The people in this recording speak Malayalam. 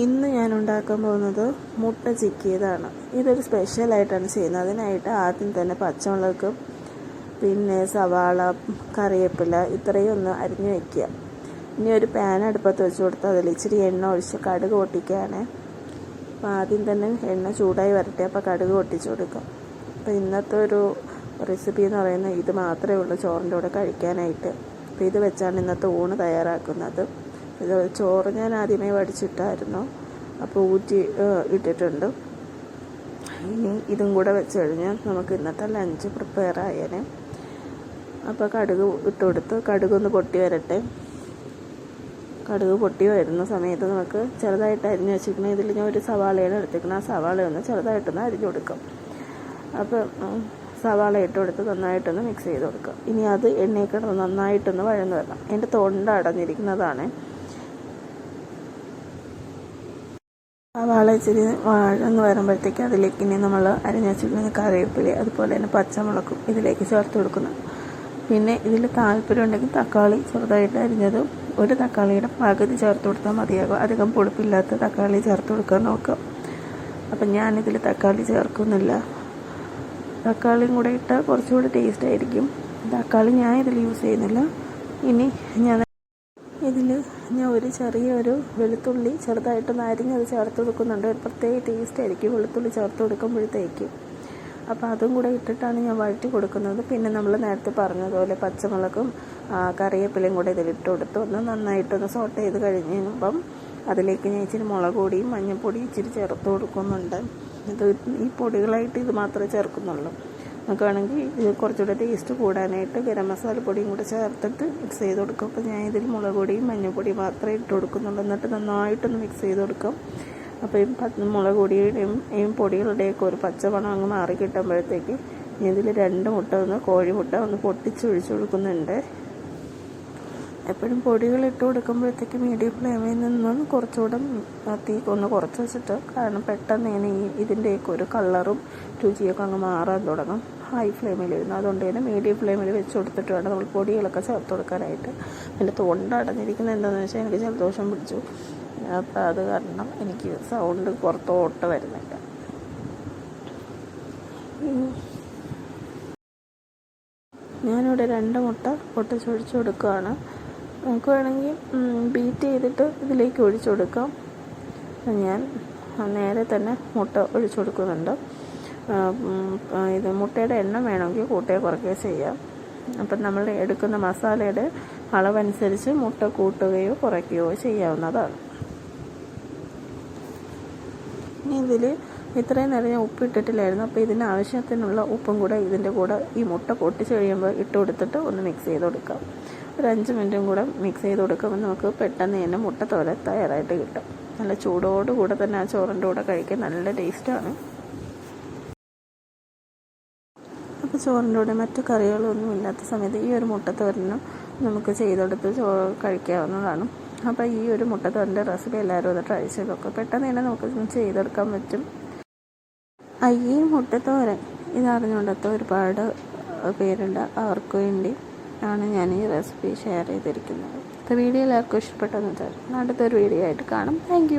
ഇന്ന് ഞാൻ ഉണ്ടാക്കാൻ പോകുന്നത് മുട്ട ചിക്കിയതാണ്. ഇതൊരു സ്പെഷ്യലായിട്ടാണ് ചെയ്യുന്നത്. അതിനായിട്ട് ആദ്യം തന്നെ പച്ചമുളക് പിന്നെ സവാള കറിവേപ്പില ഇത്രയും ഒന്ന് അരിഞ്ഞു വയ്ക്കുക ഇനി ഒരു പാൻ അടുപ്പത്ത് വെച്ച് കൊടുത്ത് അതിൽ ഇച്ചിരി എണ്ണ ഒഴിച്ച് കടുക് പൊട്ടിക്കുകയാണ്. അപ്പോൾ ആദ്യം തന്നെ എണ്ണ ചൂടായി വരട്ടെ അപ്പോൾ കടുക് പൊട്ടിച്ച് കൊടുക്കാം. അപ്പോൾ ഇന്നത്തെ ഒരു റെസിപ്പി എന്ന് പറയുന്നത് ഇത് മാത്രമേ ഉള്ളൂ ചോറിന്റെ കൂടെ കഴിക്കാനായിട്ട്. അപ്പോൾ ഇത് വെച്ചാണ് ഇന്നത്തെ ഊണ് തയ്യാറാക്കുന്നത്. ചോറ് ഞാൻ ആദ്യമേ വടിച്ചിട്ടായിരുന്നു. അപ്പോൾ ഊറ്റി ഇട്ടിട്ടുണ്ട്. ഇനി ഇതും കൂടെ വെച്ച് കഴിഞ്ഞാൽ നമുക്ക് ഇന്നത്തെ ലഞ്ച് പ്രിപ്പയർ ആയേനെ. അപ്പോൾ കടുക് ഇട്ട് കൊടുത്ത് കടുകൊന്ന് പൊട്ടി വരട്ടെ. കടുക് പൊട്ടി വരുന്ന സമയത്ത് നമുക്ക് ചെറുതായിട്ട് അരിഞ്ഞ് വെച്ചിരിക്കുന്ന ഇതിൽ ഞാൻ ഒരു സവാളയാണ് എടുത്തിരിക്കുന്നത് ആ സവാള ഒന്ന് ചെറുതായിട്ടൊന്ന് അരിഞ്ഞു കൊടുക്കാം. അപ്പോൾ സവാള ഇട്ട് കൊടുത്ത് നന്നായിട്ടൊന്ന് മിക്സ് ചെയ്ത് കൊടുക്കുക ഇനി അത് എണ്ണയിൽ കിടന്ന് നന്നായിട്ടൊന്ന് വഴന്ന് വരണം. എന്റെ തൊണ്ട അടഞ്ഞിരിക്കുന്നതാണ്. സവാള ഇച്ചിരി വാഴന്ന് വരുമ്പോഴത്തേക്ക് അതിലേക്ക് ഇനി നമ്മൾ അരിഞ്ഞ് വെച്ചിരിക്കുന്ന അതുപോലെ തന്നെ പച്ചമുളകും ഇതിലേക്ക് ചേർത്ത് കൊടുക്കുന്നു. പിന്നെ ഇതിൽ താല്പര്യം ഉണ്ടെങ്കിൽ തക്കാളി ചെറുതായിട്ട് അരിഞ്ഞത് ഒരു തക്കാളിയുടെ പകുതി ചേർത്ത് കൊടുത്താൽ മതിയാകും. അധികം പൊടിപ്പില്ലാത്ത തക്കാളി ചേർത്ത് കൊടുക്കാൻ നോക്കാം അപ്പം ഞാനിതിൽ തക്കാളി ചേർക്കുന്നില്ല. തക്കാളിയും കൂടെ ഇട്ടാൽ കുറച്ചുകൂടി ടേസ്റ്റ് ആയിരിക്കും. തക്കാളി ഞാൻ ഇതിൽ യൂസ് ചെയ്യുന്നില്ല. ഇനി ഞാൻ ഇതിൽ ഞാൻ ഒരു ചെറിയൊരു വെളുത്തുള്ളി ചെറുതായിട്ട് ചെറുതായിട്ടൊന്ന് അത് ചേർത്ത് കൊടുക്കുന്നുണ്ട്. ഒരു പ്രത്യേക ടേസ്റ്റ് ആയിരിക്കും വെളുത്തുള്ളി ചേർത്ത് കൊടുക്കുമ്പോഴത്തേക്ക്. അപ്പോൾ അതും കൂടെ ഇട്ടിട്ടാണ് ഞാൻ വഴറ്റി കൊടുക്കുന്നത്. പിന്നെ നമ്മൾ നേരത്തെ പറഞ്ഞതുപോലെ പച്ചമുളകും കറിവേപ്പിലയും കൂടെ ഇതിലിട്ട് കൊടുത്തു. ഒന്ന് നന്നായിട്ടൊന്ന് സോട്ട് ചെയ്ത് കഴിഞ്ഞപ്പം അതിലേക്ക് ഞാൻ ഇച്ചിരി മുളക് പൊടിയും മഞ്ഞൾപ്പൊടിയും ഇച്ചിരി ചേർത്ത് കൊടുക്കുന്നുണ്ട്. ഇത് ഈ പൊടികളായിട്ട് ഇത് മാത്രമേ ചേർക്കുന്നുള്ളൂ. നമുക്ക് വേണമെങ്കിൽ ഇത് കുറച്ചുകൂടെ ടേസ്റ്റ് കൂടാനായിട്ട് ഗരം മസാല പൊടിയും കൂടെ ചേർത്തിട്ട് മിക്സ് ചെയ്ത് കൊടുക്കും. അപ്പോൾ ഞാൻ ഇതിൽ മുളക് പൊടിയും മഞ്ഞൾപ്പൊടിയും മാത്രമേ ഇട്ട് കൊടുക്കുന്നുള്ളൂ. എന്നിട്ട് നന്നായിട്ടൊന്ന് മിക്സ് ചെയ്ത് കൊടുക്കും. അപ്പോൾ ഈ മുളക് പൊടിയുടെയും ഈ പൊടികളുടെയൊക്കെ ഒരു പച്ചമണം അങ്ങ് മാറി കിട്ടുമ്പോഴത്തേക്ക് ഇതിൽ രണ്ട് മുട്ട ഒന്ന് കോഴിമുട്ട ഒന്ന് പൊട്ടിച്ചൊഴിച്ച് കൊടുക്കുന്നുണ്ട്. എപ്പോഴും പൊടികൾ ഇട്ട് കൊടുക്കുമ്പോഴത്തേക്ക് മീഡിയം ഫ്ലെയിമിൽ നിന്നും കുറച്ചുകൂടെ തീ ഒന്ന് കുറച്ച് വെച്ചിട്ട് കാരണം പെട്ടെന്ന് ഇങ്ങനെ ഈ ഇതിന്റെയൊക്കെ ഒരു കളറും രുചിയൊക്കെ അങ്ങ് മാറാൻ തുടങ്ങും. ഹൈ ഫ്ലെയിമിലിരുന്നു അതുകൊണ്ട് തന്നെ മീഡിയം ഫ്ലെയിമിൽ വെച്ച് കൊടുത്തിട്ട് വേണം നമ്മൾ പൊടികളൊക്കെ ചേർത്ത് കൊടുക്കാനായിട്ട്. എന്റെ തൊണ്ട അടഞ്ഞിരിക്കുന്നത് എന്താണെന്ന് വെച്ചാൽ എനിക്ക് ജലദോഷം പിടിച്ചു. അപ്പോൾ അത് കാരണം എനിക്ക് സൗണ്ട് പുറത്തോട്ട് വരുന്നില്ല. ഞാനിവിടെ രണ്ട് മുട്ട പൊട്ടിച്ചൊഴിച്ച് കൊടുക്കുകയാണ്. നമുക്ക് വേണമെങ്കിൽ ബീറ്റ് ചെയ്തിട്ട് ഇതിലേക്ക് ഒഴിച്ചു കൊടുക്കാം. ഞാൻ നേരെ തന്നെ മുട്ട ഒഴിച്ചു കൊടുക്കുന്നുണ്ട്. ഇത് മുട്ടയുടെ എണ്ണം വേണമെങ്കിൽ കൂട്ടുകയോ കുറയ്ക്കുകയോ ചെയ്യാം. അപ്പം നമ്മൾ എടുക്കുന്ന മസാലയുടെ അളവനുസരിച്ച് മുട്ട കൂട്ടുകയോ കുറയ്ക്കുകയോ ചെയ്യാവുന്നതാണ്. ഇനി ഇതിൽ ഇത്രയും നേരം ഞാൻ ഉപ്പ് ഇട്ടിട്ടില്ലായിരുന്നു. അപ്പോൾ ഇതിന് ആവശ്യത്തിനുള്ള ഉപ്പും കൂടെ ഇതിന്റെ കൂടെ ഈ മുട്ട പൊട്ടിച്ച് കഴിയുമ്പോൾ ഇട്ട് കൊടുത്തിട്ട് ഒന്ന് മിക്സ് ചെയ്ത് കൊടുക്കാം. ഒരു അഞ്ച് മിനിറ്റും കൂടെ മിക്സ് ചെയ്ത് കൊടുക്കുമ്പോൾ നമുക്ക് പെട്ടെന്ന് തന്നെ മുട്ട തോര തയ്യാറായിട്ട് കിട്ടും. നല്ല ചൂടോടുകൂടെ തന്നെ ആ ചോറിന്റെ കൂടെ കഴിക്കാൻ നല്ല ടേസ്റ്റാണ് അപ്പോൾ ചോറിന്റെ കൂടെ മറ്റു കറികളൊന്നും ഇല്ലാത്ത സമയത്ത് ഈ ഒരു മുട്ടത്തോരനും നമുക്ക് ചെയ്തെടുത്ത് ചോ കഴിക്കാവുന്നതാണ്. അപ്പോൾ ഈ ഒരു മുട്ടത്തോരന്റെ റെസിപ്പി എല്ലാവരും ഒന്ന് ട്രൈ ചെയ്ത് നോക്കുക പെട്ടെന്ന് തന്നെ നമുക്ക് ചെയ്തെടുക്കാൻ പറ്റും. ഈ മുട്ടത്തോരൻ ഇതറിഞ്ഞുകൊണ്ടത്തെ ഒരുപാട് പേരുണ്ട്. അവർക്ക് വേണ്ടി ആണ് ഞാൻ ഈ റെസിപ്പി ഷെയർ ചെയ്തിരിക്കുന്നത്. വീഡിയോ എല്ലാവർക്കും ഇഷ്ടപ്പെട്ടെന്ന് വിചാരിക്കുന്നു. അടുത്തൊരു വീഡിയോ ആയിട്ട് കാണും. താങ്ക്